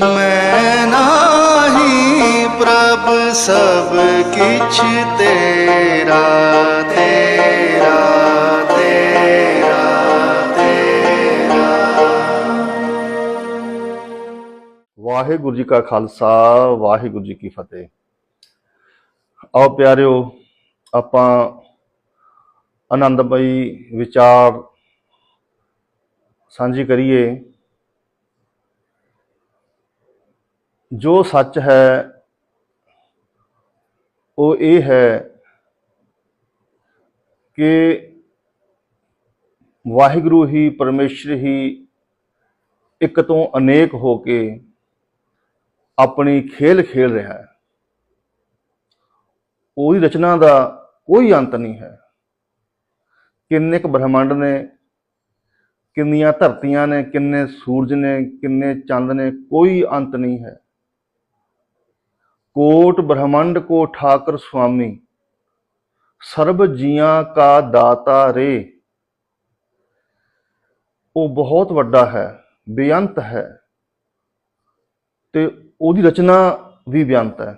ਮੈਂ ਨਾਹੀ ਪ੍ਰਭ ਸਭ ਕਿਛ ਤੇਰਾ ਤੇਰਾ ਤੇਰਾ ਤੇਰਾ। ਵਾਹਿਗੁਰੂ ਜੀ ਕਾ ਖਾਲਸਾ, ਵਾਹਿਗੁਰੂ ਜੀ ਕੀ ਫਤਿਹ। ਆਓ ਪਿਆਰਿਓ, ਆਪਾਂ ਆਨੰਦਮਈ ਵਿਚਾਰ ਸਾਂਝੀ ਕਰੀਏ। ਜੋ ਸੱਚ ਹੈ, ਉਹ ਇਹ ਹੈ ਕਿ ਵਾਹਿਗੁਰੂ ਹੀ ਪਰਮੇਸ਼ਰ ਹੀ ਇੱਕ ਤੋਂ ਅਨੇਕ ਹੋ ਕੇ ਆਪਣੀ ਖੇਲ ਖੇਲ ਰਿਹਾ ਹੈ। ਉਹਦੀ ਰਚਨਾ ਦਾ ਕੋਈ ਅੰਤ ਨਹੀਂ ਹੈ। ਕਿੰਨੇ ਕੁ ਬ੍ਰਹਿਮੰਡ ਨੇ, ਕਿੰਨੀਆਂ ਧਰਤੀਆਂ ਨੇ, ਕਿੰਨੇ ਸੂਰਜ ਨੇ, ਕਿੰਨੇ ਚੰਦ ਨੇ, ਕੋਈ ਅੰਤ ਨਹੀਂ ਹੈ। ਕੋਟ ਬ੍ਰਹਮੰਡ ਕੋ ਠਾਕਰ ਸੁਆਮੀ, ਸਰਬ ਜੀਆਂ ਕਾ ਦਾਤਾ ਰੇ। ਉਹ ਬਹੁਤ ਵੱਡਾ ਹੈ, ਬੇਅੰਤ ਹੈ ਤੇ ਉਹਦੀ ਰਚਨਾ ਵੀ ਬੇਅੰਤ ਹੈ।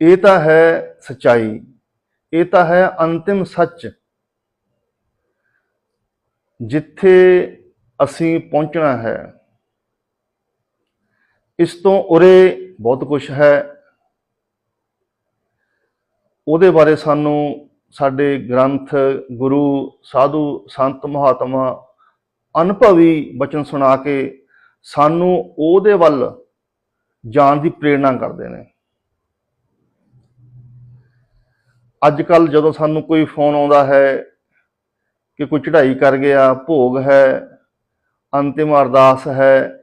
ਇਹ ਤਾਂ ਹੈ ਸਚਾਈ, ਇਹ ਤਾਂ ਹੈ ਅੰਤਿਮ ਸੱਚ। ਜਿੱਥੇ ਅਸੀਂ ਪਹੁੰਚਣਾ ਹੈ ਇਸ ਤੋਂ ਉਰੇ ਬਹੁਤ ਕੁਝ ਹੈ। ਉਹਦੇ ਬਾਰੇ ਸਾਨੂੰ ਸਾਡੇ ਗ੍ਰੰਥ ਗੁਰੂ ਸਾਧੂ ਸੰਤ ਮਹਾਤਮਾ ਅਨੁਭਵੀ ਬਚਨ ਸੁਣਾ ਕੇ ਸਾਨੂੰ ਉਹਦੇ ਵੱਲ ਜਾਣ ਦੀ ਪ੍ਰੇਰਣਾ ਕਰਦੇ ਨੇ। ਅੱਜ ਕੱਲ ਜਦੋਂ ਸਾਨੂੰ ਕੋਈ ਫੋਨ ਆਉਂਦਾ ਹੈ ਕਿ ਕੋਈ ਚੜ੍ਹਾਈ ਕਰ ਗਿਆ, ਭੋਗ ਹੈ, ਅੰਤਿਮ ਅਰਦਾਸ ਹੈ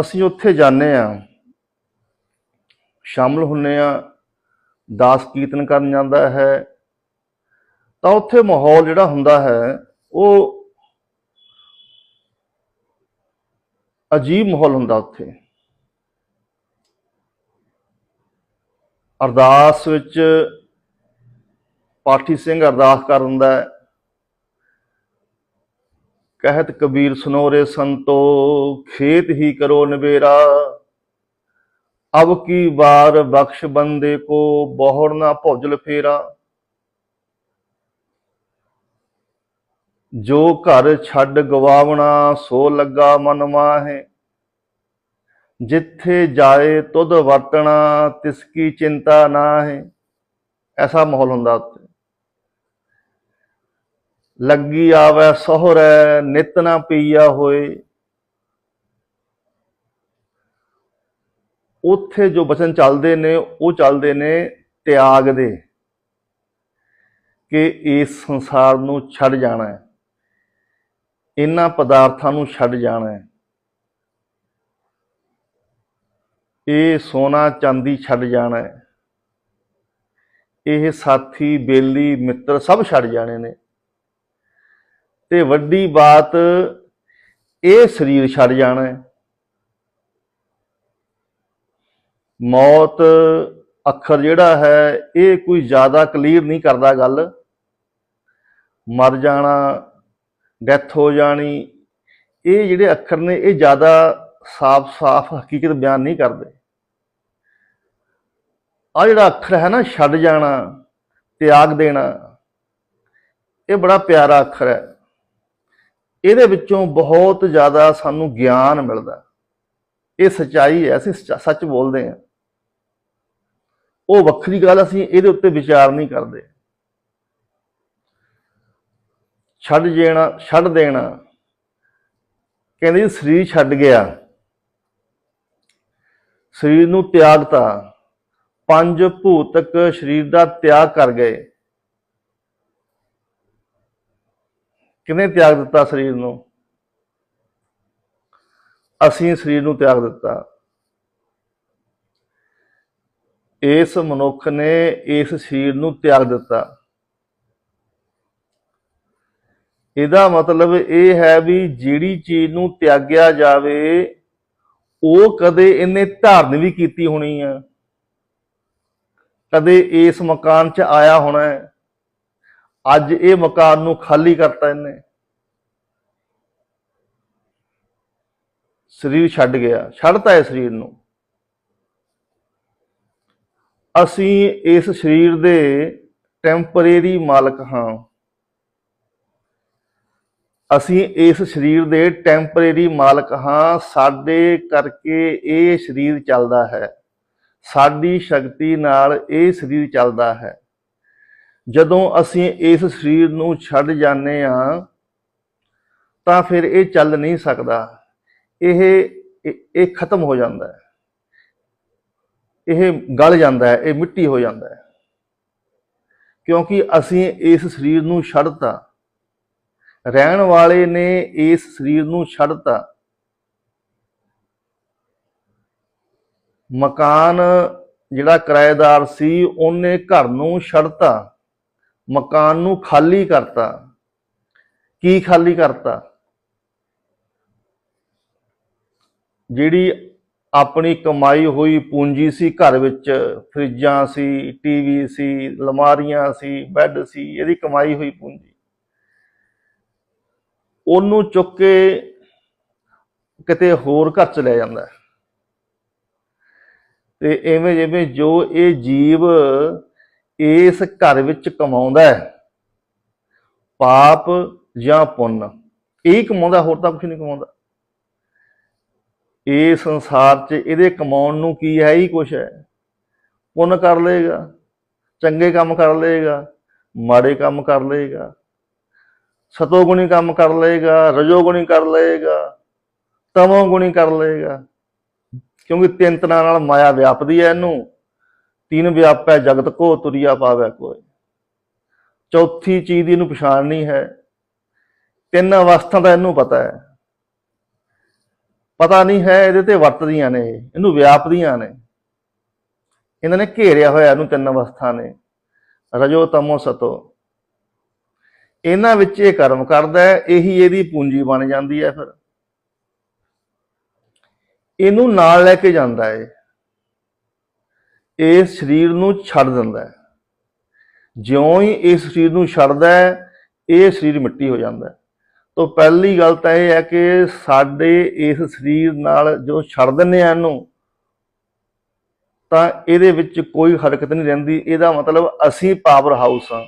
ਅਸੀਂ ਉੱਥੇ ਜਾਂਦੇ ਆ ਸ਼ਾਮਲ ਹੁੰਨੇ ਆ ਦਾਸ ਕੀਰਤਨ ਕਰਨ ਜਾਂਦਾ ਹੈ। ਤਾਂ ਉੱਥੇ ਮਾਹੌਲ ਜਿਹੜਾ ਹੁੰਦਾ ਹੈ, ਉਹ ਅਜੀਬ ਮਾਹੌਲ ਹੁੰਦਾ ਉੱਥੇ। ਅਰਦਾਸ ਵਿੱਚ ਪਾਠੀ ਸਿੰਘ ਅਰਦਾਸ ਕਰ ਦਿੰਦਾ ਹੈ। ਕਹਿਤ ਕਬੀਰ ਸੁਨੋਰੇ ਸੰਤੋ, ਖੇਤ ਹੀ ਕਰੋ ਨਵੇਰਾ। ਅਬ ਕੀ ਵਾਰ ਬਖਸ਼ ਬੰਦੇ ਕੋ, ਬਹੁੜ ਨਾ ਭੌਜਲ ਫੇਰਾ ਜੋ ਘਰ ਛੱਡ ਗਵਾਵਣਾ, ਸੋ ਲੱਗਾ ਮਨ ਮਾਹੇ। ਜਿੱਥੇ ਜਾਏ ਤੁਧ ਵਰਤਣਾ, ਤਿਸ ਕੀ ਚਿੰਤਾ ਨਾ ਹੈ ਐਸਾ ਮਾਹੌਲ ਹੁੰਦਾ ਉੱਥੇ। ਲੱਗੀ ਆਵੇ ਸਹੁਰੈ, ਨਿਤ ਨਾ ਪੀਆ ਹੋਏ। ਉੱਥੇ ਜੋ ਬਚਨ ਚੱਲਦੇ ਨੇ, ਉਹ ਚੱਲਦੇ ਨੇ ਤਿਆਗ ਦੇ, ਕਿ ਇਸ ਸੰਸਾਰ ਨੂੰ ਛੱਡ ਜਾਣਾ ਹੈ। ਇਹਨਾਂ ਪਦਾਰਥਾਂ ਨੂੰ ਛੱਡ ਜਾਣਾ ਹੈ। ਇਹ ਸੋਨਾ ਚਾਂਦੀ ਛੱਡ ਜਾਣਾ ਹੈ। ਇਹ ਸਾਥੀ, ਬੇਲੀ, ਮਿੱਤਰ ਸਭ ਛੱਡ ਜਾਣੇ ਨੇ। ਤੇ ਵੱਡੀ ਬਾਤ, ਇਹ ਸਰੀਰ ਛੱਡ ਜਾਣਾ ਹੈ। ਮੌਤ ਅੱਖਰ ਜਿਹੜਾ ਹੈ, ਇਹ ਕੋਈ ਜ਼ਿਆਦਾ ਕਲੀਅਰ ਨਹੀਂ ਕਰਦਾ ਗੱਲ। ਮਰ ਜਾਣਾ ਡੈਥ ਹੋ ਜਾਣੀ, ਇਹ ਜਿਹੜੇ ਅੱਖਰ ਨੇ, ਇਹ ਜ਼ਿਆਦਾ ਸਾਫ਼-ਸਾਫ਼ ਹਕੀਕਤ ਬਿਆਨ ਨਹੀਂ ਕਰਦੇ। ਆ ਜਿਹੜਾ ਅੱਖਰ ਹੈ ਨਾ, ਛੱਡ ਜਾਣਾ, ਤਿਆਗ ਦੇਣਾ, ਇਹ ਬੜਾ ਪਿਆਰਾ ਅੱਖਰ ਹੈ। ਇਹਦੇ ਵਿੱਚੋਂ ਬਹੁਤ ਜ਼ਿਆਦਾ ਸਾਨੂੰ ਗਿਆਨ ਮਿਲਦਾ। ਇਹ ਸਚਾਈ ਹੈ, ਅਸੀਂ ਸੱਚ- ਸੱਚ ਬੋਲਦੇ ਹਾਂ। ਉਹ ਵੱਖਰੀ ਗੱਲ ਅਸੀਂ ਇਹਦੇ ਉੱਤੇ ਵਿਚਾਰ ਨਹੀਂ ਕਰਦੇ। ਛੱਡ ਜਾਣਾ, ਛੱਡ ਦੇਣਾ। ਕਹਿੰਦੇ ਸਰੀਰ ਛੱਡ ਗਿਆ। ਸਰੀਰ ਨੂੰ ਤਿਆਗਤਾ। ਪੰਜ ਭੂਤਕ ਸਰੀਰ ਦਾ ਤਿਆਗ ਕਰ ਗਏ। ਕਿਹਨੇ ਤਿਆਗ ਦਿੱਤਾ ਸਰੀਰ ਨੂੰ? ਅਸੀਂ ਸਰੀਰ ਨੂੰ ਤਿਆਗ ਦਿੱਤਾ। ਇਸ ਮਨੁੱਖ ਨੇ ਇਸ ਸਰੀਰ ਨੂੰ ਤਿਆਗ ਦਿੱਤਾ। ਇਹਦਾ ਮਤਲਬ ਇਹ ਹੈ ਵੀ ਜਿਹੜੀ ਚੀਜ਼ ਨੂੰ ਤਿਆਗਿਆ ਜਾਵੇ, ਉਹ ਕਦੇ ਇਹਨੇ ਧਾਰਨ ਵੀ ਕੀਤੀ ਹੋਣੀ ਆ। ਕਦੇ ਇਸ ਮਕਾਨ 'ਚ ਆਇਆ ਹੋਣਾ ਹੈ। ਅੱਜ ਇਹ ਮਕਾਨ ਨੂੰ ਖਾਲੀ ਕਰਤਾ ਇਹਨੇ। ਸਰੀਰ ਛੱਡ ਗਿਆ, ਛੱਡਤਾ ਹੈ ਸਰੀਰ ਨੂੰ। ਅਸੀਂ ਇਸ ਸਰੀਰ ਦੇ ਟੈਂਪਰੇਰੀ ਮਾਲਕ ਹਾਂ। ਅਸੀਂ ਇਸ ਸਰੀਰ ਦੇ ਟੈਂਪਰੇਰੀ ਮਾਲਕ ਹਾਂ। ਸਾਡੇ ਕਰਕੇ ਇਹ ਸਰੀਰ ਚੱਲਦਾ ਹੈ। ਸਾਡੀ ਸ਼ਕਤੀ ਨਾਲ ਇਹ ਸਰੀਰ ਚੱਲਦਾ ਹੈ। ਜਦੋਂ ਅਸੀਂ ਇਸ ਸਰੀਰ ਨੂੰ ਛੱਡ ਜਾਂਦੇ ਹਾਂ, ਤਾਂ ਫਿਰ ਇਹ ਚੱਲ ਨਹੀਂ ਸਕਦਾ। ਇਹ, ਇਹ- ਇਹ ਖਤਮ ਹੋ ਜਾਂਦਾ ਹੈ। ਇਹ ਗਲ ਜਾਂਦਾ ਹੈ, ਇਹ ਮਿੱਟੀ ਹੋ ਜਾਂਦਾ ਹੈ। ਕਿਉਂਕਿ ਅਸੀਂ ਇਸ ਸਰੀਰ ਨੂੰ ਛੱਡਤਾ। ਰਹਿਣ ਵਾਲੇ ਨੇ ਇਸ ਸਰੀਰ ਨੂੰ ਛੱਡਤਾ। ਮਕਾਨ ਜਿਹੜਾ ਕਿਰਾਏਦਾਰ ਸੀ, ਉਹਨੇ ਘਰ ਨੂੰ ਛੱਡਤਾ। ਮਕਾਨ ਨੂੰ ਖਾਲੀ ਕਰਤਾ। ਕੀ ਖਾਲੀ ਕਰਤਾ? ਜਿਹੜੀ ਆਪਣੀ ਕਮਾਈ ਹੋਈ ਪੂੰਜੀ ਸੀ ਘਰ ਵਿੱਚ, ਫਰਿੱਜਾਂ ਸੀ, ਟੀਵੀ ਸੀ ਲਮਾਰੀਆਂ ਸੀ, ਬੈੱਡ ਸੀ, ਇਹਦੀ ਕਮਾਈ ਹੋਈ ਪੂੰਜੀ। ਉਹਨੂੰ ਚੁੱਕ ਕੇ ਕਿਤੇ ਹੋਰ ਘਰ ਚ ਲੈ ਜਾਂਦਾ। ਤੇ ਐਵੇਂ ਜਿਵੇਂ ਜੋ ਇਹ ਜੀਵ ਇਸ ਘਰ ਵਿੱਚ ਕਮਾਉਂਦਾ ਹੈ। ਪਾਪ ਜਾਂ ਪੁੰਨ। ਇਹ ਹੀ ਕਮਾਉਂਦਾ, ਹੋਰ ਤਾਂ ਕੁਝ ਨਹੀਂ ਕਮਾਉਂਦਾ। ਇਹ ਸੰਸਾਰ 'ਚ ਇਹਦੇ ਕਮਾਉਣ ਨੂੰ ਕੀ ਹੈ? ਹੀ ਕੁਛ ਹੈ। ਪੁੰਨ ਕਰ ਲਏਗਾ, ਚੰਗੇ ਕੰਮ ਕਰ ਲਏਗਾ, ਮਾੜੇ ਕੰਮ ਕਰ ਲਏਗਾ ਸਤੋਗੁਣੀ ਕੰਮ ਕਰ ਲਏਗਾ ਰਜੋਗੁਣੀ ਕਰ ਲਏਗਾ ਤਮੋਗੁਣੀ ਕਰ ਲਏਗਾ। ਕਿਉਂਕਿ ਤਿੰਨ ਤਰ੍ਹਾਂ ਨਾਲ ਮਾਇਆ ਵਿਆਪਦੀ ਹੈ ਇਹਨੂੰ। ਤਿੰਨ ਵਿਆਪੈ ਜਗਤ ਕੋ ਤੁਰਿਆ ਪਾਵੈ ਕੋਈ ਚੌਥੀ ਚੀਜ਼ ਦੀ ਇਹਨੂੰ ਪਛਾਣ ਨਹੀਂ ਹੈ। ਤਿੰਨ ਅਵਸਥਾ ਦਾ ਇਹਨੂੰ ਪਤਾ ਹੈ। ਪਤਾ ਨਹੀਂ ਹੈ ਇਹਦੇ ਤੇ ਵਰਤਦੀਆਂ ਨੇ ਇਹਨੂੰ ਵਿਆਪਦੀਆਂ ਨੇ। ਇਹਨਾਂ ਨੇ ਘੇਰਿਆ ਹੋਇਆ ਇਹਨੂੰ ਤਿੰਨ ਅਵਸਥਾ ਨੇ। ਰਜੋ ਤਮੋ ਸਤੋ। ਇਹਨਾਂ ਵਿੱਚ ਇਹ ਕਰਮ ਕਰਦਾ ਹੈ, ਇਹੀ ਇਹਦੀ ਪੂੰਜੀ ਬਣ ਜਾਂਦੀ ਹੈ ਫਿਰ। ਇਹਨੂੰ ਨਾਲ ਲੈ ਕੇ ਜਾਂਦਾ ਹੈ। ਇਹ ਸਰੀਰ ਨੂੰ ਛੱਡ ਦਿੰਦਾ ਹੈ। ਜਿਉਂ ਹੀ ਇਸ ਸਰੀਰ ਨੂੰ ਛੱਡਦਾ ਹੈ, ਇਹ ਸਰੀਰ ਮਿੱਟੀ ਹੋ ਜਾਂਦਾ ਹੈ। ਤੋਂ ਪਹਿਲੀ ਗੱਲ ਤਾਂ ਇਹ ਹੈ ਕਿ ਸਾਡੇ ਇਸ ਸਰੀਰ ਨਾਲ ਜੋ ਛੱਡ ਦਿੰਦੇ ਆ ਇਹਨੂੰ, ਤਾਂ ਇਹਦੇ ਵਿੱਚ ਕੋਈ ਹਰਕਤ ਨਹੀਂ ਰਹਿੰਦੀ। ਇਹਦਾ ਮਤਲਬ ਅਸੀਂ ਪਾਵਰ ਹਾਊਸ ਹਾਂ।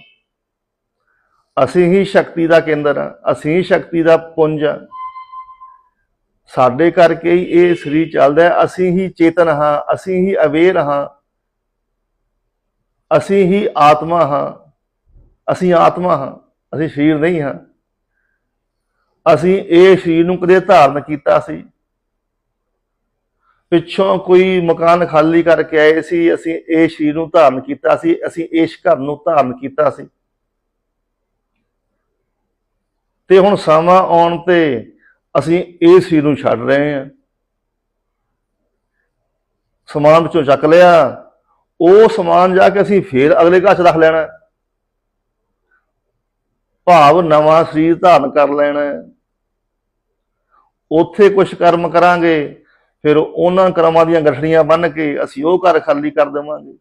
ਅਸੀਂ ਹੀ ਸ਼ਕਤੀ ਦਾ ਕੇਂਦਰ ਹਾਂ। ਅਸੀਂ ਹੀ ਸ਼ਕਤੀ ਦਾ ਪੁੰਜ ਹਾਂ। ਸਾਡੇ ਕਰਕੇ ਹੀ ਇਹ ਸਰੀਰ ਚੱਲਦਾ ਅਸੀਂ ਹੀ ਚੇਤਨ ਹਾਂ। ਅਸੀਂ ਹੀ ਅਵੇਅਰ ਹਾਂ। ਅਸੀਂ ਹੀ ਆਤਮਾ ਹਾਂ, ਅਸੀਂ ਆਤਮਾ ਹਾਂ, ਅਸੀਂ ਸਰੀਰ ਨਹੀਂ ਹਾਂ। ਅਸੀਂ ਇਹ ਸਰੀਰ ਨੂੰ ਕਦੇ ਧਾਰਨ ਕੀਤਾ ਸੀ। ਪਿੱਛੋਂ ਕੋਈ ਮਕਾਨ ਖਾਲੀ ਕਰਕੇ ਆਏ ਸੀ, ਅਸੀਂ ਇਹ ਸਰੀਰ ਨੂੰ ਧਾਰਨ ਕੀਤਾ ਸੀ, ਅਸੀਂ ਇਸ ਘਰ ਨੂੰ ਧਾਰਨ ਕੀਤਾ ਸੀ। ਤੇ ਹੁਣ ਸਮਾਂ ਆਉਣ ਤੇ ਅਸੀਂ ਇਹ ਸਰੀਰ ਨੂੰ ਛੱਡ ਰਹੇ ਹਾਂ। ਸਮਾਨ ਵਿੱਚੋਂ ਚੱਕ ਲਿਆ। ਉਹ ਸਮਾਨ ਜਾ ਕੇ ਅਸੀਂ ਫੇਰ ਅਗਲੇ ਘਰ 'ਚ ਰੱਖ ਲੈਣਾ ਭਾਵ ਨਵਾਂ ਸਰੀਰ ਧਾਰਨ ਕਰ ਲੈਣਾ ਉੱਥੇ ਕੁਝ ਕਰਮ ਕਰਾਂਗੇ, ਫਿਰ ਉਹਨਾਂ ਕਰਮਾਂ ਦੀਆਂ ਗਠੜੀਆਂ ਬੰਨ ਕੇ ਅਸੀਂ ਉਹ ਘਰ ਖਾਲੀ ਕਰ ਦੇਵਾਂਗੇ।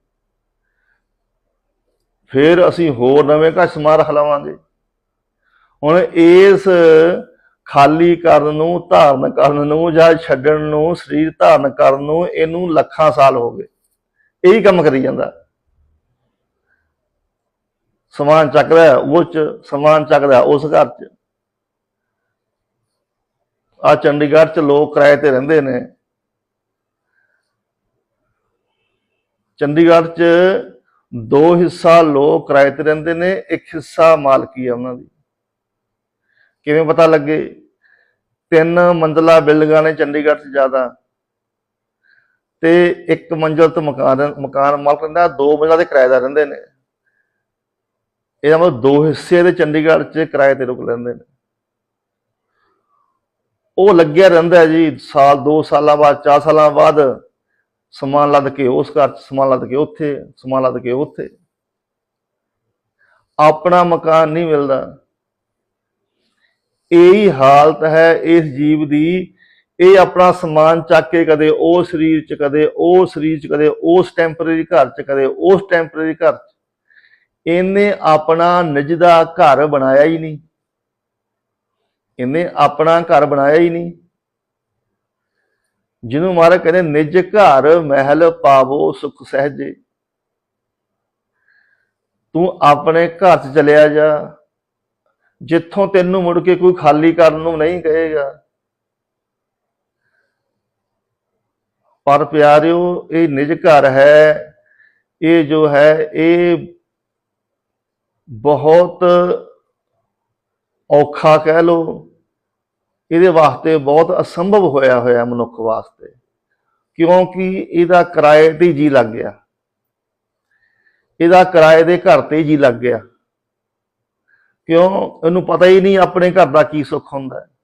ਫਿਰ ਅਸੀਂ ਹੋਰ ਨਵੇਂ ਘਰ ਸਮਾਨ ਰੱਖ ਲਵਾਂਗੇ। ਹੁਣ ਇਸ ਖਾਲੀ ਕਰਨ ਨੂੰ, ਧਾਰਨ ਕਰਨ ਨੂੰ ਜਾਂ ਛੱਡਣ ਨੂੰ, ਸਰੀਰ ਧਾਰਨ ਕਰਨ ਨੂੰ ਇਹਨੂੰ ਲੱਖਾਂ ਸਾਲ ਹੋ ਗਏ। ਇਹੀ ਕੰਮ ਕਰੀ ਜਾਂਦਾ। ਸਮਾਨ ਚੱਕਦਾ ਹੈ, ਉਹ ਚ ਸਮਾਨ ਚੱਕਦਾ ਉਸ ਘਰ ਚ। ਆ ਚੰਡੀਗੜ੍ਹ ਚ ਲੋਕ ਕਿਰਾਏ ਤੇ ਰਹਿੰਦੇ ਨੇ। ਚੰਡੀਗੜ੍ਹ ਚ ਦੋ ਹਿੱਸਾ ਲੋਕ ਕਿਰਾਏ ਤੇ ਰਹਿੰਦੇ ਨੇ, ਇੱਕ ਹਿੱਸਾ ਮਾਲਕੀ ਹੈ ਉਹਨਾਂ ਦੀ। ਕਿਵੇਂ ਪਤਾ ਲੱਗੇ? ਤਿੰਨ ਮੰਜ਼ਲਾ ਬਿਲਡਿੰਗਾਂ ਨੇ ਚੰਡੀਗੜ੍ਹ 'ਚ ਜ਼ਿਆਦਾ। ਤੇ ਇੱਕ ਮੰਜ਼ਲ ਤੋਂ ਮਕਾਨ ਮਕਾਨ ਮਾਲਕ ਰਹਿੰਦਾ, ਦੋ ਮੰਜ਼ਲਾਂ ਦੇ ਕਿਰਾਏਦਾਰ ਰਹਿੰਦੇ ਨੇ। ਇਹਦਾ ਮਤਲਬ ਦੋ ਹਿੱਸੇ ਦੇ ਚੰਡੀਗੜ੍ਹ 'ਚ ਕਿਰਾਏ ਤੇ ਰੁਕ ਲੈਂਦੇ ਨੇ। ਉਹ ਲੱਗਿਆ ਰਹਿੰਦਾ ਜੀ, ਸਾਲ, ਦੋ ਸਾਲਾਂ ਬਾਅਦ, ਚਾਰ ਸਾਲਾਂ ਬਾਅਦ ਸਮਾਨ ਲੱਦ ਕੇ ਉਸ ਘਰ 'ਚ, ਸਮਾਨ ਲੱਦ ਕੇ ਉੱਥੇ, ਸਮਾਨ ਲੱਦ ਕੇ ਉੱਥੇ। ਆਪਣਾ ਮਕਾਨ ਨਹੀਂ ਮਿਲਦਾ। ਇਹੀ ਹਾਲਤ ਹੈ ਇਸ ਜੀਵ ਦੀ ਇਹ ਆਪਣਾ ਸਮਾਨ ਚੱਕ ਕੇ ਕਦੇ ਉਹ ਸਰੀਰ ਚ, ਕਦੇ ਉਹ ਸਰੀਰ ਚ, ਕਦੇ ਉਸ ਟੈਂਪਰੇਰੀ ਘਰ ਚ, ਕਦੇ ਉਸ ਟੈਂਪਰੇਰੀ ਘਰ ਚ। ਇਹਨੇ ਆਪਣਾ ਨਿਜ ਦਾ ਘਰ ਬਣਾਇਆ ਹੀ ਨਹੀਂ। ਇਹਨੇ ਆਪਣਾ ਘਰ ਬਣਾਇਆ ਹੀ ਨਹੀਂ। ਜਿਹਨੂੰ ਮਹਾਰਾਜ ਕਹਿੰਦੇ ਨਿਜ ਘਰ ਮਹਿਲ ਪਾਵੋ ਸੁਖ ਸਹਜੇ। ਤੂੰ ਆਪਣੇ ਘਰ 'ਚ ਚਲਿਆ ਜਾ। ਜਿੱਥੋਂ ਤੈਨੂੰ ਮੁੜ ਕੇ ਕੋਈ ਖਾਲੀ ਕਰਨ ਨੂੰ ਨਹੀਂ ਕਹੇਗਾ। ਪਰ ਪਿਆਰਿਓ, ਇਹ ਨਿਜ ਘਰ ਹੈ। ਇਹ ਜੋ ਹੈ, ਇਹ ਬਹੁਤ ਔਖਾ ਕਹਿ ਲੋ ਇਹਦੇ ਵਾਸਤੇ ਬਹੁਤ ਅਸੰਭਵ ਹੋਇਆ ਹੋਇਆ ਮਨੁੱਖ ਵਾਸਤੇ। ਕਿਉਂਕਿ ਇਹਦਾ ਕਿਰਾਏ ਤੇ ਜੀ ਲੱਗ ਗਿਆ। ਇਹਦਾ ਕਿਰਾਏ ਦੇ ਘਰ ਤੇ ਜੀ ਲੱਗ ਗਿਆ। ਕਿਉਂ? ਇਹਨੂੰ ਪਤਾ ਹੀ ਨਹੀਂ ਆਪਣੇ ਘਰ ਦਾ ਕੀ ਸੁੱਖ ਹੁੰਦਾ। ਹੈ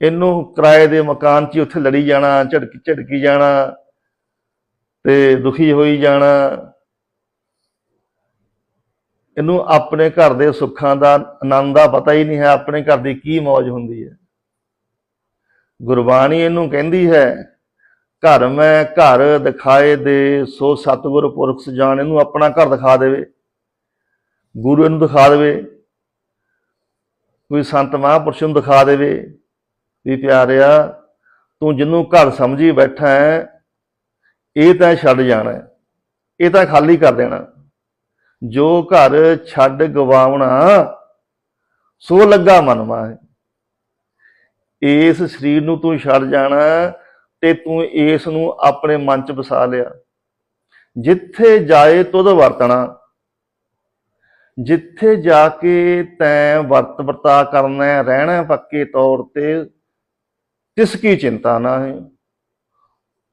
ਇਹਨੂੰ ਕਿਰਾਏ ਦੇ ਮਕਾਨ 'ਚ ਹੀ ਉੱਥੇ ਲੜੀ ਜਾਣਾ ਝੜਕੀ ਝੜਕੀ ਜਾਣਾ ਤੇ ਦੁਖੀ ਹੋਈ ਜਾਣਾ। ਇਹਨੂੰ ਆਪਣੇ ਘਰ ਦੇ ਸੁੱਖਾਂ ਦਾ ਆਨੰਦ ਦਾ ਪਤਾ ਹੀ ਨਹੀਂ ਹੈ, ਆਪਣੇ ਘਰ ਦੀ ਕੀ ਮौज ਹੁੰਦੀ ਹੈ। ਗੁਰਬਾਣੀ ਇਹਨੂੰ ਕਹਿੰਦੀ ਹੈ, ਘਰ ਮੈਂ ਘਰ ਦਿਖਾਏ ਦੇ, ਸੋ ਸਤਿਗੁਰ ਪੁਰਖ ਜਾਣ ਇਹਨੂੰ ਆਪਣਾ ਘਰ ਦਿਖਾ ਦੇਵੇ। ਗੁਰੂ ਇਹਨੂੰ ਦਿਖਾ ਦੇਵੇ, ਕੋਈ ਸੰਤ ਮਹਾਂਪੁਰਸ਼ ਨੂੰ ਦਿਖਾ ਦੇਵੇ। ਵੀ ਪਿਆਰਿਆ, ਤੂੰ ਜਿਹਨੂੰ ਘਰ ਸਮਝੀ ਬੈਠਾ ਹੈ, ਇਹ ਤਾਂ ਛੱਡ ਜਾਣਾ ਇਹ ਤਾਂ ਖਾਲੀ ਕਰ ਦੇਣਾ। ਜੋ ਘਰ ਛੱਡ ਗਵਾਉਣਾ, ਸੋ ਲੱਗਾ ਮਨਵਾ ਹੈ ਇਸ ਸਰੀਰ ਨੂੰ ਤੂੰ ਛੱਡ ਜਾਣਾ ਤੇ ਤੂੰ ਇਸ ਨੂੰ ਆਪਣੇ ਮਨ ਚ ਵਸਾ ਲਿਆ। ਜਿੱਥੇ ਜਾਏ ਤੁਧ ਵਰਤਣਾ। ਜਿੱਥੇ ਜਾ ਕੇ ਤੈਂ ਵਰਤ ਵਰਤਾ ਕਰਨਾ ਰਹਿਣਾ ਪੱਕੇ ਤੌਰ ਤੇ ਤਿਸ ਕੀ ਚਿੰਤਾ ਨਾ ਹੈ?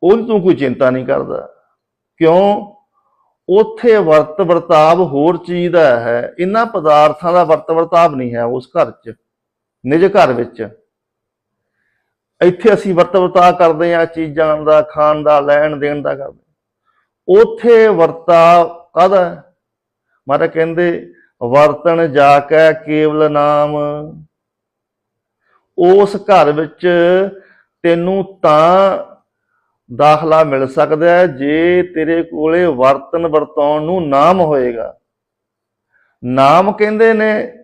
ਉਹ ਤੂੰ ਕੋਈ ਚਿੰਤਾ ਨਹੀਂ ਕਰਦਾ। ਕਿਉਂ? ਉਥੇ ਵਰਤ ਵਰਤਾਵ ਹੋਰ ਚੀਜ਼ ਦਾ ਹੈ। ਇਹਨਾਂ ਪਦਾਰਥਾਂ ਦਾ ਵਰਤ ਵਰਤਾਵ ਨਹੀਂ ਹੈ ਉਸ ਘਰ 'ਚ, ਨਿਜ ਘਰ ਵਿੱਚ। ਇੱਥੇ ਅਸੀਂ ਵਰਤ ਵਰਤਾਵ ਕਰਦੇ ਆ ਚੀਜ਼ਾਂ ਦਾ, ਖਾਣ ਦਾ, ਲੈਣ ਦੇਣ ਦਾ ਕਰਦੇ ਉਥੇ ਵਰਤਾਵ ਕਾਹਦਾ ਮਾਰਾ ਕਹਿੰਦੇ, ਵਰਤਣ ਜਾ ਕੇ ਕੇਵਲ ਨਾਮ। ਉਸ ਘਰ ਵਿੱਚ ਤੈਨੂੰ ਤਾਂ ਦਾਖਲਾ ਮਿਲ ਸਕਦਾ ਹੈ ਜੇ ਤੇਰੇ ਕੋਲੇ ਵਰਤਨ ਵਰਤਾਉਣ ਨੂੰ ਨਾਮ ਹੋਏਗਾ। ਨਾਮ ਕਹਿੰਦੇ ਨੇ,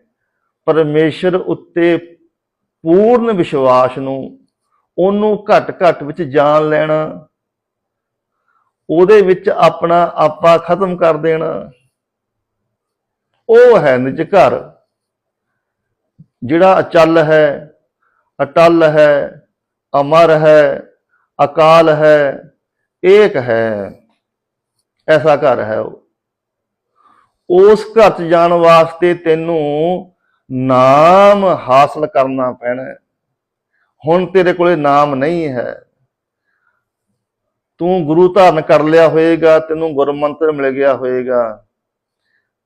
ਪਰਮੇਸ਼ਰ ਉੱਤੇ ਪੂਰਨ ਵਿਸ਼ਵਾਸ ਨੂੰ ਉਹਨੂੰ ਘਟ ਘਟ ਵਿੱਚ ਜਾਣ ਲੈਣਾ, ਉਹਦੇ ਵਿੱਚ ਆਪਣਾ ਆਪਾ ਖਤਮ ਕਰ ਦੇਣਾ। ਉਹ ਹੈ ਨਿਜ ਘਰ, ਜਿਹੜਾ ਅਚਲ ਹੈ ਅਟਲ ਹੈ, ਅਮਰ ਹੈ, ਅਕਾਲ ਹੈ, ਏਕ ਹੈ, ਐਸਾ ਘਰ ਹੈ ਉਹ। ਉਸ ਘਰ ਚ ਜਾਣ ਵਾਸਤੇ ਤੈਨੂੰ ਨਾਮ ਹਾਸਲ ਕਰਨਾ ਪੈਣਾ ਹੁਣ ਤੇਰੇ ਕੋਲੇ ਨਾਮ ਨਹੀਂ ਹੈ। ਤੂੰ ਗੁਰੂ ਧਾਰਨ ਕਰ ਲਿਆ ਹੋਏਗਾ, ਤੈਨੂੰ ਗੁਰਮੰਤਰ ਮਿਲ ਗਿਆ ਹੋਏਗਾ।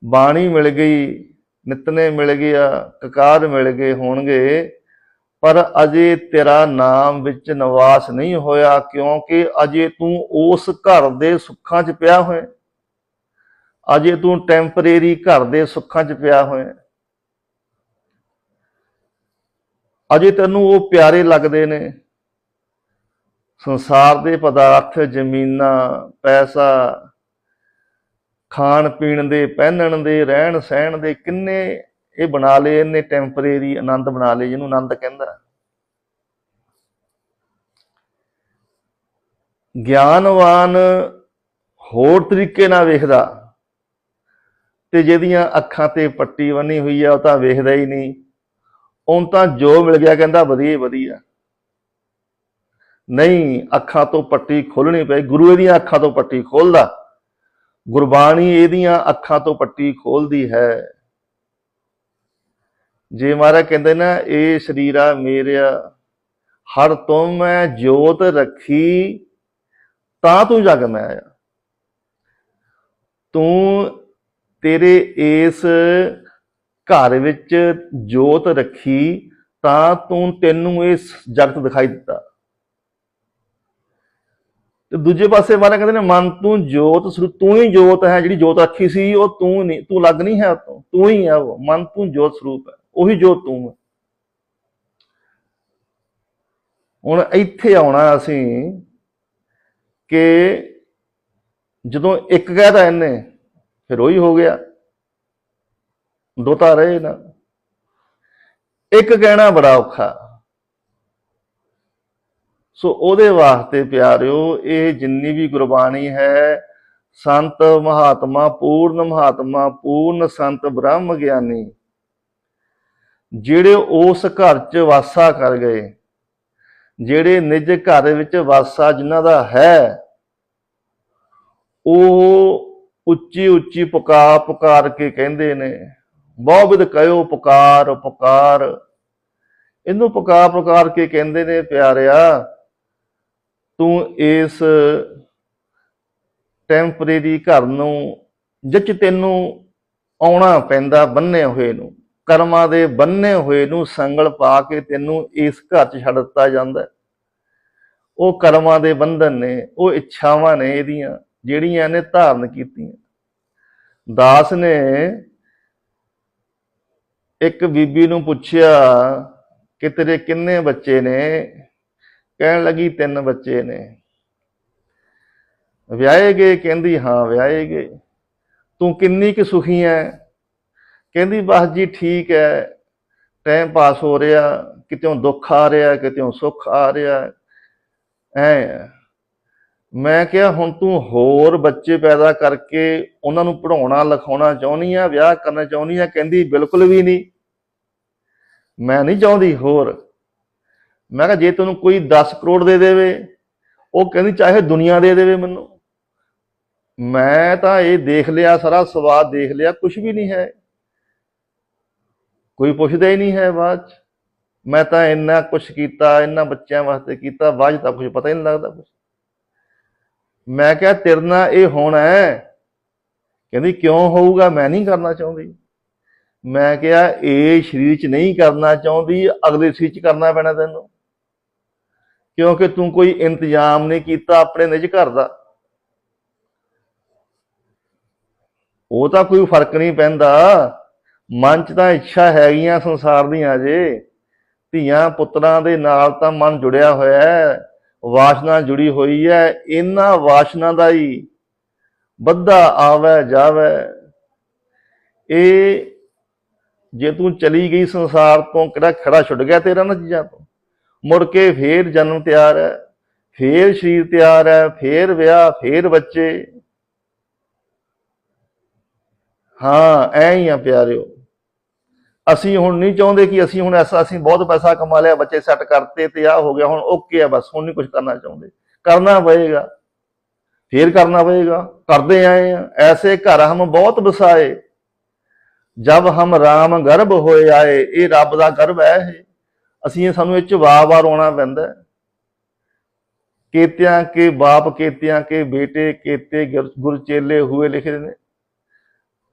ਬਾਣੀ ਮਿਲ ਗਈ ਨਿਤਨੇ ਮਿਲ ਗਿਆ, ਕਕਾਰ ਮਿਲ ਗਏ ਹੋਣਗੇ। ਪਰ ਅਜੇ ਤੇਰਾ ਨਾਮ ਵਿੱਚ ਨਿਵਾਸ ਨਹੀਂ ਹੋਇਆ ਕਿਉਂਕਿ ਅਜੇ ਤੂੰ ਉਸ ਘਰ ਦੇ ਸੁੱਖਾਂ 'ਚ ਪਿਆ ਹੋਇਆ ਅਜੇ ਤੂੰ ਟੈਂਪਰੇਰੀ ਘਰ ਦੇ ਸੁੱਖਾਂ 'ਚ ਪਿਆ ਹੋਇਆ ਅਜੇ ਤੈਨੂੰ ਉਹ ਪਿਆਰੇ ਲੱਗਦੇ ਨੇ। ਸੰਸਾਰ ਦੇ ਪਦਾਰਥ, ਜ਼ਮੀਨਾਂ, ਪੈਸਾ ਖਾਣ ਪੀਣ ਦੇ, ਪਹਿਨਣ ਦੇ ਰਹਿਣ ਸਹਿਣ ਦੇ ਕਿੰਨੇ ਇਹ ਬਣਾ ਲਏ, ਇਹਨੇ ਟੈਂਪਰੇਰੀ ਆਨੰਦ ਬਣਾ ਲਏ, ਜਿਹਨੂੰ ਆਨੰਦ ਕਹਿੰਦਾ। ਗਿਆਨਵਾਨ ਹੋਰ ਤਰੀਕੇ ਨਾਲ ਵੇਖਦਾ, ਤੇ ਜਿਹਦੀਆਂ ਅੱਖਾਂ ਤੇ ਪੱਟੀ ਬੰਨੀ ਹੋਈ ਆ, ਉਹ ਤਾਂ ਵੇਖਦਾ ਹੀ ਨਹੀਂ। ਉਹਨ ਤਾਂ ਜੋ ਮਿਲ ਗਿਆ, ਕਹਿੰਦਾ ਵਧੀਆ ਹੀ ਵਧੀਆ। ਨਹੀਂ, ਅੱਖਾਂ ਤੋਂ ਪੱਟੀ ਖੋਲਣੀ ਪਈ, ਗੁਰੂ ਇਹਦੀਆਂ ਅੱਖਾਂ ਤੋਂ ਪੱਟੀ ਖੋਲਦਾ ਗੁਰਬਾਣੀ ਇਹਦੀਆਂ ਅੱਖਾਂ ਤੋਂ ਪੱਟੀ ਖੋਲਦੀ ਹੈ। ਜੇ ਮਹਾਰਾਜ ਕਹਿੰਦੇ ਨਾ, ਇਹ ਸਰੀਰ ਆ ਮੇਰਿਆ ਹਰ ਤੋਂ ਮੈਂ ਜੋਤ ਰੱਖੀ, ਤਾਂ ਤੂੰ ਜਗ ਮੈਂ ਆਇਆ ਤੂੰ ਤੇਰੇ ਇਸ ਘਰ ਵਿੱਚ ਜੋਤ ਰੱਖੀ, ਤਾਂ ਤੂੰ ਤੈਨੂੰ ਇਸ ਜਗਤ ਦਿਖਾਈ ਦਿੱਤਾ। ਤੇ ਦੂਜੇ ਪਾਸੇ ਮਾਰਾ ਕਹਿੰਦੇ ਨੇ, ਮਨ ਤੂੰ ਜੋਤ ਸਰੂਪ ਤੂੰ ਹੀ ਜੋਤ ਹੈ, ਜਿਹੜੀ ਜੋਤ ਰੱਖੀ ਸੀ, ਉਹ ਤੂੰ ਨਹੀਂ, ਤੂੰ ਲੱਗ ਨਹੀਂ ਹੈ ਤੂੰ ਤੂੰ ਹੀ ਹੈ ਉਹ, ਮਨ ਤੂੰ ਜੋਤ ਸਰੂਪ ਹੈ। ਉਹੀ ਜੋ ਤੂੰ ਹੈ। ਹੁਣ ਇੱਥੇ ਆਉਣਾ ਅਸੀਂ ਕਿ ਜਦੋਂ ਇੱਕ ਕਹਿਦਾ ਇਹਨੇ, ਫਿਰ ਉਹੀ ਹੋ ਗਿਆ। ਦੋ ਤਾਂ ਰਹੇ ਨਾ। ਇੱਕ ਕਹਿਣਾ ਬੜਾ ਔਖਾ। ਸੋ ਉਹਦੇ ਵਾਸਤੇ ਪਿਆਰਿਓ, ਇਹ ਜਿੰਨੀ ਵੀ ਗੁਰਬਾਣੀ ਹੈ, ਸੰਤ ਮਹਾਤਮਾ, ਪੂਰਨ ਮਹਾਤਮਾ, ਪੂਰਨ ਸੰਤ ਬ੍ਰਹਮ ਗਿਆਨੀ ਜਿਹੜੇ ਉਸ ਘਰ 'ਚ ਵਾਸਾ ਕਰ ਗਏ, ਜਿਹੜੇ ਨਿਜ ਘਰ ਵਿੱਚ ਵਾਸਾ ਜਿਨ੍ਹਾਂ ਦਾ ਹੈ, ਉਹ ਉੱਚੀ ਉੱਚੀ ਪੁਕਾਰ ਪੁਕਾਰ ਕੇ ਕਹਿੰਦੇ ਨੇ ਬਹੁਵਿਧ ਕਹਿਓ ਪੁਕਾਰ ਪੁਕਾਰ। ਇਹਨੂੰ ਪੁਕਾਰ ਪੁਕਾਰ ਕੇ ਕਹਿੰਦੇ ਨੇ, ਪਿਆਰਿਆ, ਤੂੰ ਇਸ ਟੈਂਪਰੇਰੀ ਘਰ ਨੂੰ, ਜਿੱਚ ਤੈਨੂੰ ਆਉਣਾ ਪੈਂਦਾ ਬੰਨੇ ਹੋਏ ਨੂੰ। ਕਰਮਾਂ ਦੇ ਬੰਨੇ ਹੋਏ ਨੂੰ ਸੰਗਲ ਪਾ ਕੇ ਤੈਨੂੰ ਇਸ ਘਰ 'ਚ ਛੱਡ ਦਿੱਤਾ ਜਾਂਦਾ ਉਹ ਕਰਮਾਂ ਦੇ ਬੰਧਨ ਨੇ, ਉਹ ਇੱਛਾਵਾਂ ਨੇ ਇਹਦੀਆਂ, ਜਿਹੜੀਆਂ ਨੇ ਧਾਰਨ ਕੀਤੀਆਂ। ਦਾਸ ਨੇ ਇੱਕ ਬੀਬੀ ਨੂੰ ਪੁੱਛਿਆ ਕਿ ਤੇਰੇ ਕਿੰਨੇ ਬੱਚੇ ਨੇ? ਕਹਿਣ ਲੱਗੀ, ਤਿੰਨ ਬੱਚੇ ਨੇ। ਵਿਆਹੇ ਗਏ, ਕਹਿੰਦੀ, ਹਾਂ, ਵਿਆਹੇ ਗਏ। ਤੂੰ ਕਿੰਨੀ ਕੁ ਸੁਖੀ ਐ? ਕਹਿੰਦੀ, ਬਸ ਜੀ ਠੀਕ ਹੈ ਟਾਈਮ ਪਾਸ ਹੋ ਰਿਹਾ ਕਿਤੇੋਂ ਦੁੱਖ ਆ ਰਿਹਾ ਕਿਤੇੋਂ ਸੁੱਖ ਆ ਰਿਹਾ। ਐ ਮੈਂ ਕਿਹਾ, ਹੁਣ ਤੂੰ ਹੋਰ ਬੱਚੇ ਪੈਦਾ ਕਰਕੇ ਉਹਨਾਂ ਨੂੰ ਪੜਾਉਣਾ ਲਿਖਾਉਣਾ ਚਾਹੁੰਦੀ ਆ, ਵਿਆਹ ਕਰਨਾ ਚਾਹੁੰਦੀ ਆ? ਕਹਿੰਦੀ, ਬਿਲਕੁਲ ਵੀ ਨਹੀਂ। ਮੈਂ ਨਹੀਂ ਚਾਹੁੰਦੀ ਹੋਰ। ਮੈਂ ਕਿਹਾ, ਜੇ ਤੈਨੂੰ ਕੋਈ 10 ਕਰੋੜ ਦੇ ਦੇਵੇ, ਉਹ ਕਹਿੰਦੀ, ਚਾਹੇ ਦੁਨੀਆ ਦੇ ਦੇਵੇ ਮੈਨੂੰ। ਮੈਂ ਤਾਂ ਇਹ ਦੇਖ ਲਿਆ, ਸਾਰਾ ਸਵਾਦ ਦੇਖ ਲਿਆ ਕੁਝ ਵੀ ਨਹੀਂ ਹੈ। ਕੋਈ ਪੁੱਛਦਾ ਹੀ ਨਹੀਂ ਹੈ ਬਾਅਦ ਚ। ਮੈਂ ਤਾਂ ਇੰਨਾ ਕੁਝ ਕੀਤਾ, ਇੰਨਾ ਬੱਚਿਆਂ ਵਾਸਤੇ ਕੀਤਾ, ਬਾਅਦ 'ਚ ਤਾਂ ਕੁਝ ਪਤਾ ਹੀ ਨਹੀਂ ਲੱਗਦਾ ਕੁਝ ਮੈਂ ਕਿਹਾ, ਤੇਰੇ ਨਾਲ ਇਹ ਹੋਣਾ ਹੈ। ਕਹਿੰਦੀ, ਕਿਉਂ ਹੋਊਗਾ? ਮੈਂ ਨਹੀਂ ਕਰਨਾ ਚਾਹੁੰਦੀ। ਮੈਂ ਕਿਹਾ, ਇਹ ਸਰੀਰ 'ਚ ਨਹੀਂ ਕਰਨਾ ਚਾਹੁੰਦੀ, ਅਗਲੇ ਸਰੀਰ 'ਚ ਕਰਨਾ ਪੈਣਾ ਤੈਨੂੰ। ਕਿਉਂਕਿ ਤੂੰ ਕੋਈ ਇੰਤਜ਼ਾਮ ਨਹੀਂ ਕੀਤਾ ਆਪਣੇ ਨਿੱਜ ਘਰ ਦਾ। ਉਹ ਤਾਂ ਕੋਈ ਫ਼ਰਕ ਨਹੀਂ ਪੈਂਦਾ। ਮਨ 'ਚ ਤਾਂ ਇੱਛਾ ਹੈਗੀਆਂ ਸੰਸਾਰ ਦੀਆਂ ਜੇ। ਧੀਆਂ ਪੁੱਤਰਾਂ ਦੇ ਨਾਲ ਤਾਂ ਮਨ ਜੁੜਿਆ ਹੋਇਆ ਹੈ। ਵਾਸ਼ਨਾ ਜੁੜੀ ਹੋਈ ਹੈ। ਇਹਨਾਂ ਵਾਸ਼ਨਾ ਦਾ ਹੀ ਬੱਧਾ ਆਵੇ ਜਾਵੇ। ਇਹ ਜੇ ਤੂੰ ਚਲੀ ਗਈ ਸੰਸਾਰ ਤੋਂ, ਕਿਹੜਾ ਖੜਾ ਛੁੱਟ ਗਿਆ ਤੇਰਾ ਨਾ ਚੀਜ਼ਾਂ ਤੋਂ? ਮੁੜ ਕੇ ਫੇਰ ਜਨਮ ਤਿਆਰ ਹੈ। ਫੇਰ ਸਰੀਰ ਤਿਆਰ ਹੈ। ਫੇਰ ਵਿਆਹ, ਫੇਰ ਬੱਚੇ। ਹਾਂ, ਐਂ ਹੀ ਆ ਪਿਆਰਿਓ। ਅਸੀਂ ਹੁਣ ਨਹੀਂ ਚਾਹੁੰਦੇ ਕਿ ਅਸੀਂ ਹੁਣ ਐਸਾ ਅਸੀਂ ਬਹੁਤ ਪੈਸਾ ਕਮਾ ਲਿਆ, ਬੱਚੇ ਸੈੱਟ ਕਰਤੇ ਤੇ ਆ ਹੋ ਗਿਆ, ਹੁਣ ਓਕੇ ਆ ਬਸ, ਹੁਣ ਨਹੀਂ ਕੁਝ ਕਰਨਾ ਚਾਹੁੰਦੇ। ਕਰਨਾ ਪਏਗਾ। ਫੇਰ ਕਰਨਾ ਪਏਗਾ। ਕਰਦੇ ਆਏ ਆ। ਐਸੇ ਘਰ ਹਮ ਬਹੁਤ ਵਸਾਏ। ਜਬ ਹਮ ਰਾਮ ਗਰਭ ਹੋਏ ਆਏ, ਇਹ ਰੱਬ ਦਾ ਗਰਭ ਹੈ ਇਹ। ਅਸੀਂ ਸਾਨੂੰ ਇਹ ਚ ਵਾਰ-ਵਾਰ ਆਉਣਾ ਪੈਂਦਾ ਕੇਤਿਆਂ ਕੇ ਬਾਪ ਕੇਤਿਆਂ ਕੇ ਬੇਟੇ ਕੇਤੇ ਗੁਰ- ਗੁਰ ਚੇਲੇ ਹੋਏ ਲਿਖੇ ਨੇ।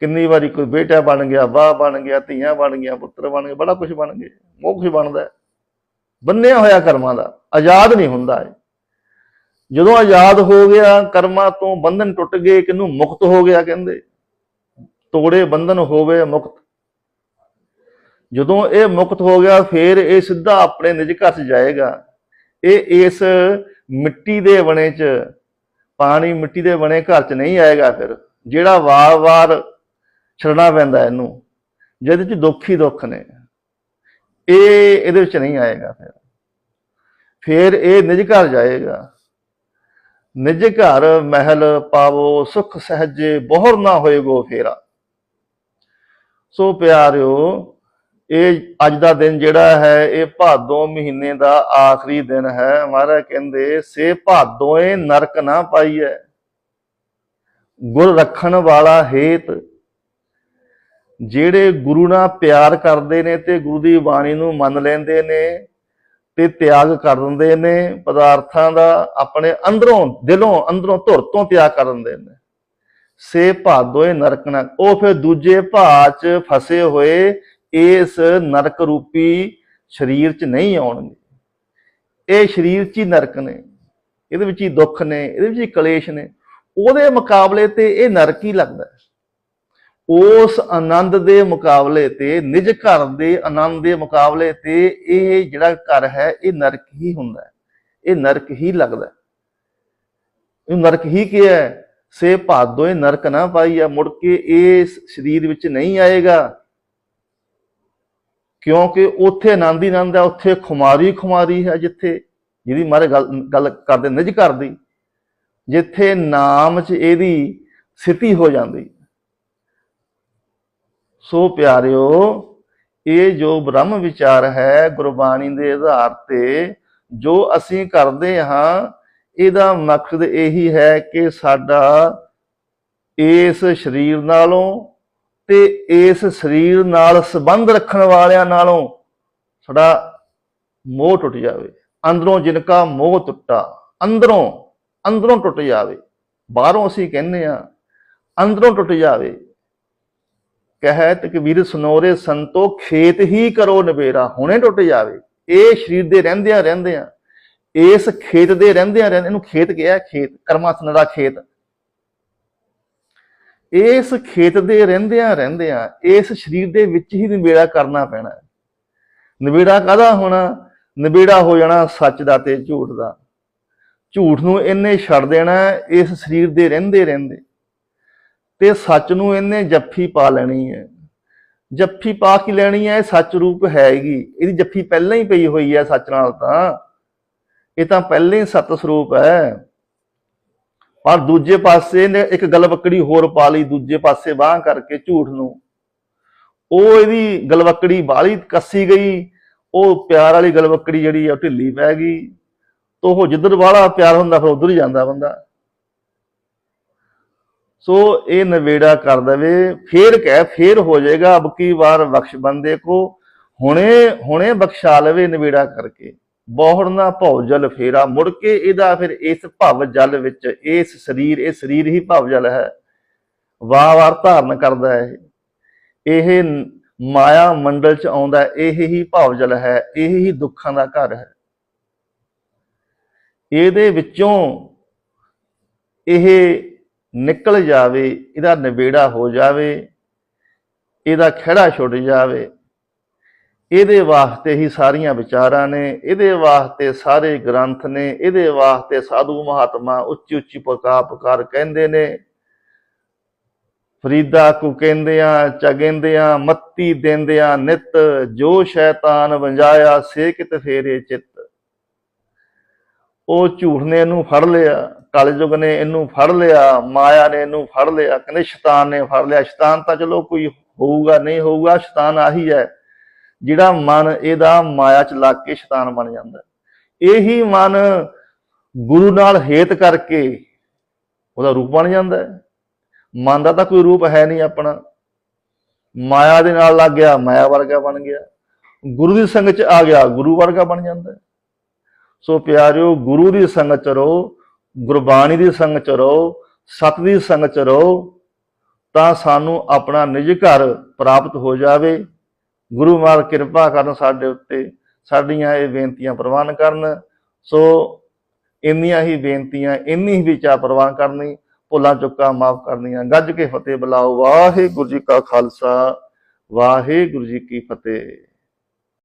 ਕਿੰਨੀ ਵਾਰੀ ਕੋਈ ਬੇਟਾ ਬਣ ਗਿਆ, ਵਾਹ ਬਣ ਗਿਆ, ਧੀਆਂ ਬਣ ਗਿਆ ਪੁੱਤਰ ਬਣ ਗਿਆ ਬੜਾ ਕੁਝ ਬਣ ਗਏ ਉਹ ਕੁਝ ਬਣਦਾ ਬੰਨਿਆ ਹੋਇਆ ਕਰਮਾਂ ਦਾ, ਆਜ਼ਾਦ ਨਹੀਂ ਹੁੰਦਾ ਜਦੋਂ ਆਜ਼ਾਦ ਹੋ ਗਿਆ, ਕਰਮਾਂ ਤੋਂ ਬੰਧਨ ਟੁੱਟ ਗਏ ਕਿਨੂੰ ਮੁਕਤ ਹੋ ਗਿਆ ਕਹਿੰਦੇ? ਤੋੜੇ ਬੰਧਨ ਹੋਵੇ ਮੁਕਤ। ਜਦੋਂ ਇਹ ਮੁਕਤ ਹੋ ਗਿਆ, ਫਿਰ ਇਹ ਸਿੱਧਾ ਆਪਣੇ ਨਿਜ ਘਰ 'ਚ ਜਾਏਗਾ। ਇਹ ਇਸ ਮਿੱਟੀ ਦੇ ਬਣੇ 'ਚ, ਪਾਣੀ ਮਿੱਟੀ ਦੇ ਬਣੇ ਘਰ 'ਚ ਨਹੀਂ ਆਏਗਾ ਫਿਰ। ਜਿਹੜਾ ਵਾਰ-ਵਾਰ ਛੱਡਣਾ ਪੈਂਦਾ ਇਹਨੂੰ। ਜਿਹਦੇ 'ਚ ਦੁੱਖ ਹੀ ਦੁੱਖ ਨੇ। ਇਹ ਇਹਦੇ ਵਿੱਚ ਨਹੀਂ ਆਏਗਾ ਫਿਰ। ਫਿਰ ਇਹ ਨਿਜ ਘਰ ਜਾਏਗਾ। ਨਿਜ ਘਰ ਮਹਿਲ ਪਾਵੋ, ਸੁਖ ਸਹਜੇ ਬਹੁਰ ਨਾ ਹੋਏਗੋ ਫੇਰਾ। ਸੋ ਪਿਆਰਿਓ, ਇਹ ਅੱਜ ਦਾ ਦਿਨ ਜਿਹੜਾ ਹੈ, ਇਹ ਭਾਦੋਂ ਮਹੀਨੇ ਦਾ ਆਖਰੀ ਦਿਨ ਹੈ। ਮਹਾਰਾਜ ਕਹਿੰਦੇ, ਸੇ ਭਾਦੋਏ ਨਰਕ ਨਾ ਪਾਈਐ। ਗੁਰ ਰੱਖਣ ਵਾਲਾ ਹੇਤ ਜਿਹੜੇ ਗੁਰੂ ਨਾਲ ਪਿਆਰ ਕਰਦੇ ਨੇ ਤੇ ਗੁਰੂ ਦੀ ਬਾਣੀ ਨੂੰ ਮੰਨ ਲੈਂਦੇ ਨੇ ਤੇ ਤਿਆਗ ਕਰ ਦਿੰਦੇ ਨੇ, ਪਦਾਰਥਾਂ ਦਾ ਆਪਣੇ ਅੰਦਰੋਂ, ਦਿਲੋਂ ਅੰਦਰੋਂ ਧੁਰ ਤੋਂ ਤਿਆਗ ਕਰ ਦਿੰਦੇ ਨੇ। ਸੇ ਭਾਦੋਏ ਨਰਕ ਨਾ ਉਹ ਫਿਰ ਦੂਜੇ ਭਾਅ ਚ ਫਸੇ ਹੋਏ, ਇਸ ਨਰਕ ਰੂਪੀ ਸਰੀਰ ਚ ਨਹੀਂ ਆਉਣਗੇ। ਇਹ ਸਰੀਰ ਚ ਹੀ ਨਰਕ ਨੇ। ਇਹਦੇ ਵਿੱਚ ਹੀ ਦੁੱਖ ਨੇ, ਇਹਦੇ ਵਿੱਚ ਹੀ ਕਲੇਸ਼ ਨੇ। ਉਹਦੇ ਮੁਕਾਬਲੇ ਤੇ ਇਹ ਨਰਕ ਹੀ ਲੱਗਦਾ। ਹੈ। ਉਸ ਆਨੰਦ ਦੇ ਮੁਕਾਬਲੇ ਤੇ, ਨਿਜ ਘਰ ਦੇ ਆਨੰਦ ਦੇ ਮੁਕਾਬਲੇ ਤੇ ਇਹ ਜਿਹੜਾ ਘਰ ਹੈ, ਇਹ ਨਰਕ ਹੀ ਹੁੰਦਾ ਹੈ। ਇਹ ਨਰਕ ਹੀ ਲੱਗਦਾ ਇਹ ਨਰਕ ਹੀ ਕੀ ਹੈ? ਸੇ ਭਾਦੋਏ ਨਰਕ ਨਾ ਪਾਈਆ ਮੁੜ ਕੇ ਇਹ ਸਰੀਰ ਵਿੱਚ ਨਹੀਂ ਆਏਗਾ। ਕਿਉਂਕਿ ਉੱਥੇ ਆਨੰਦ ਹੀ ਆਨੰਦ ਹੈ, ਉੱਥੇ ਖੁਮਾਰੀ ਖੁਮਾਰੀ ਹੈ ਜਿੱਥੇ, ਜਿਹਦੀ ਮਾਰੇ ਗੱਲ ਗੱਲ ਕਰਦੇ ਨਿਜ ਘਰ ਦੀ, ਜਿੱਥੇ ਨਾਮ 'ਚ ਇਹਦੀ ਸਥਿਤੀ ਹੋ ਜਾਂਦੀ। ਸੋ ਪਿਆਰਿਓ, ਇਹ ਜੋ ਬ੍ਰਹਮ ਵਿਚਾਰ ਹੈ ਗੁਰਬਾਣੀ ਦੇ ਆਧਾਰ ਤੇ, ਜੋ ਅਸੀਂ ਕਰਦੇ ਹਾਂ, ਇਹਦਾ ਮਕਸਦ ਇਹੀ ਹੈ ਕਿ ਸਾਡਾ ਇਸ ਸਰੀਰ ਨਾਲੋਂ ਤੇ ਇਸ ਸਰੀਰ ਨਾਲ ਸੰਬੰਧ ਰੱਖਣ ਵਾਲਿਆਂ ਨਾਲੋਂ ਸਾਡਾ ਮੋਹ ਟੁੱਟ ਜਾਵੇ। ਅੰਦਰੋਂ ਜਿਨਕਾ ਮੋਹ ਟੁੱਟਾ, ਅੰਦਰੋਂ ਅੰਦਰੋਂ ਟੁੱਟ ਜਾਵੇ। ਬਾਹਰੋਂ ਅਸੀਂ ਕਹਿੰਦੇ ਆ ਅੰਦਰੋਂ ਟੁੱਟ ਜਾਵੇ। ਕਹਿਤ ਕਬੀਰ ਸੁਨੋਰੇ ਸੰਤੋ ਖੇਤ ਹੀ ਕਰੋ ਨਵੇਰਾ, ਹੁਣੇ ਟੁੱਟ ਜਾਵੇ। ਇਹ ਸਰੀਰ ਦੇ ਰਹਿੰਦਿਆਂ ਰਹਿੰਦਿਆਂ, ਇਸ ਖੇਤ ਦੇ ਰਹਿੰਦਿਆਂ ਰਹਿੰਦੇ ਇਹਨੂੰ ਖੇਤ ਕਿਹਾ, ਖੇਤ ਕਰਮਾ ਦਾ ਖੇਤ। ਇਸ ਖੇਤ ਦੇ ਰਹਿੰਦਿਆਂ ਰਹਿੰਦਿਆਂ, ਇਸ ਸਰੀਰ ਦੇ ਵਿੱਚ ਹੀ ਨਿਬੇੜਾ ਕਰਨਾ ਪੈਣਾ। ਹੈ ਨਿਬੇੜਾ ਕਾਹਦਾ ਹੋਣਾ? ਨਿਬੇੜਾ ਹੋ ਜਾਣਾ ਸੱਚ ਦਾ ਤੇ ਝੂਠ ਦਾ। ਝੂਠ ਨੂੰ ਇਹਨੇ ਛੱਡ ਦੇਣਾ, ਇਸ ਸਰੀਰ ਦੇ ਰਹਿੰਦੇ ਰਹਿੰਦੇ। ਤੇ ਸੱਚ ਨੂੰ ਇਹਨੇ ਜੱਫੀ ਪਾ ਲੈਣੀ ਹੈ। ਜੱਫੀ ਪਾ ਕੇ ਲੈਣੀ ਹੈ, ਇਹ ਸੱਚ ਰੂਪ ਹੈਗੀ ਇਹਦੀ ਜੱਫੀ ਪਹਿਲਾਂ ਹੀ ਪਈ ਹੋਈ ਹੈ ਸੱਚ ਨਾਲ ਤਾਂ। ਇਹ ਤਾਂ ਪਹਿਲਾਂ ਹੀ ਸਤ ਸਰੂਪ ਹੈ। ਪਰ ਦੂਜੇ ਪਾਸੇ ਨੇ ਇੱਕ ਗਲਵਕੜੀ ਹੋਰ ਪਾ ਲਈ, ਦੂਜੇ ਪਾਸੇ ਬਾਹ ਕਰਕੇ ਝੂਠ ਨੂੰ। ਉਹ ਇਹਦੀ ਗਲਵਕੜੀ ਬਾਹਲੀ ਕੱਸੀ ਗਈ। ਉਹ ਪਿਆਰ ਵਾਲੀ ਗਲਵਕੜੀ ਜਿਹੜੀ ਆ ਉਹ ਢਿੱਲੀ ਪੈ ਗਈ। ਤੋ ਉਹ ਜਿੱਧਰ ਵਾਲਾ ਪਿਆਰ ਹੁੰਦਾ, ਫਿਰ ਉਧਰ ਹੀ ਜਾਂਦਾ ਬੰਦਾ। ਸੋ ਇਹ ਨਵੇੜਾ ਕਰ ਦਵੇ, ਫੇਰ ਕਹਿ, ਫੇਰ ਹੋ ਜਾਏਗਾ, ਅਬ ਕੀ ਵਾਰ ਬਖਸ਼ ਬੰਦੇ ਕੋ। ਹੁਣੇ ਹੁਣੇ ਬਖਸ਼ਾ ਲਵੇ ਨਵੇੜਾ ਕਰਕੇ। ਬਹੁੜ ਨਾ ਭਉ ਜਲ ਫੇਰਾ। ਮੁੜ ਕੇ ਇਹਦਾ ਫਿਰ ਇਸ ਭਵ ਜਲ ਵਿੱਚ, ਇਸ ਸਰੀਰ, ਇਹ ਸਰੀਰ ਹੀ ਭਵ ਜਲ ਹੈ। ਵਾਰ ਵਾਰ ਧਾਰਨ ਕਰਦਾ ਹੈ। ਇਹ ਮਾਇਆ ਮੰਡਲ ਚ ਆਉਂਦਾ ਇਹ ਹੀ ਭਵ ਜਲ ਹੈ। ਇਹ ਹੀ ਦੁੱਖਾਂ ਦਾ ਘਰ ਹੈ। ਇਹਦੇ ਵਿੱਚੋਂ ਇਹ ਨਿਕਲ ਜਾਵੇ, ਇਹਦਾ ਨਿਬੇੜਾ ਹੋ ਜਾਵੇ, ਇਹਦਾ ਖਿਹੜਾ ਛੁੱਟ ਜਾਵੇ। ਇਹਦੇ ਵਾਸਤੇ ਹੀ ਸਾਰੀਆਂ ਵਿਚਾਰਾਂ ਨੇ, ਇਹਦੇ ਵਾਸਤੇ ਸਾਰੇ ਗ੍ਰੰਥ ਨੇ, ਇਹਦੇ ਵਾਸਤੇ ਸਾਧੂ ਮਹਾਤਮਾ ਉੱਚੀ ਉੱਚੀ ਪਕਾ ਪਕਾਰ ਕਹਿੰਦੇ ਨੇ। ਫਰੀਦਾ ਕੋ ਕਹਿੰਦਿਆਂ, ਚਗਿੰਦਿਆਂ, ਮੱਤੀ ਦੇਂਦਿਆਂ ਨਿਤ, ਜੋ ਸ਼ੈਤਾਨ ਵੰਜਾਇਆ ਸੇ ਕਿਤ ਫੇਰੇ ਚਿੱਤ। ਉਹ ਝੂਠ ਨੇ ਇਹਨੂੰ ਫੜ ਲਿਆ ਕਲਯੁਗ ਨੇ ਇਹਨੂੰ ਫੜ ਲਿਆ, ਮਾਇਆ ਨੇ ਇਹਨੂੰ ਫੜ ਲਿਆ, ਕਹਿੰਦੇ ਸ਼ੈਤਾਨ ਨੇ ਫੜ ਲਿਆ, ਸ਼ੈਤਾਨ ਤਾਂ ਚਲੋ ਕੋਈ ਹੋਊਗਾ, ਨਹੀਂ ਹੋਊਗਾ, ਸ਼ੈਤਾਨ ਆਹੀ ਹੈ। ਜਿਹੜਾ ਮਨ ਇਹਦਾ ਮਾਇਆ ਚ ਲੱਗ ਕੇ ਸ਼ੈਤਾਨ ਬਣ ਜਾਂਦਾ ਇਹੀ ਮਨ ਗੁਰੂ ਨਾਲ ਹੇਤ ਕਰਕੇ ਉਹਦਾ ਰੂਪ ਬਣ ਜਾਂਦਾ ਮਨ ਦਾ ਤਾਂ ਕੋਈ ਰੂਪ ਹੈ ਨਹੀਂ ਆਪਣਾ। ਮਾਇਆ ਦੇ ਨਾਲ ਲੱਗ ਗਿਆ, ਮਾਇਆ ਵਰਗਾ ਬਣ ਗਿਆ। ਗੁਰੂ ਦੀ ਸੰਗਤ ਚ ਆ ਗਿਆ, ਗੁਰੂ ਵਰਗਾ ਬਣ ਜਾਂਦਾ ਸੋ ਪਿਆਰਿਓ, ਗੁਰੂ ਦੀ ਸੰਗਤ ਚ ਰਹੋ, ਗੁਰਬਾਣੀ ਦੀ ਸੰਗਤ ਚ ਰਹੋ, ਸਤ ਦੀ ਸੰਗਤ ਚ ਰਹੋ, ਤਾਂ ਸਾਨੂੰ ਆਪਣਾ ਨਿਜ ਘਰ ਪ੍ਰਾਪਤ ਹੋ ਜਾਵੇ। ਗੁਰੂ ਮਾਰ ਕਿਰਪਾ ਕਰਨ ਸਾਡੇ ਉੱਤੇ ਸਾਡੀਆਂ ਇਹ ਬੇਨਤੀਆਂ ਪ੍ਰਵਾਨ ਕਰਨ। ਸੋ ਇੰਨੀਆਂ ਹੀ ਬੇਨਤੀਆਂ, ਇੰਨੀ ਹੀ ਵਿਚਾਰ ਪ੍ਰਵਾਨ ਕਰਨੀ, ਭੁੱਲਾਂ ਚੁੱਕਾ ਮਾਫ ਕਰਨੀਆਂ। ਗੱਜ ਕੇ ਫਤਿਹ ਬੁਲਾਓ। ਵਾਹਿਗੁਰੂ ਜੀ ਕਾ ਖਾਲਸਾ, ਵਾਹਿਗੁਰੂ ਜੀ ਕੀ ਫਤਿਹ।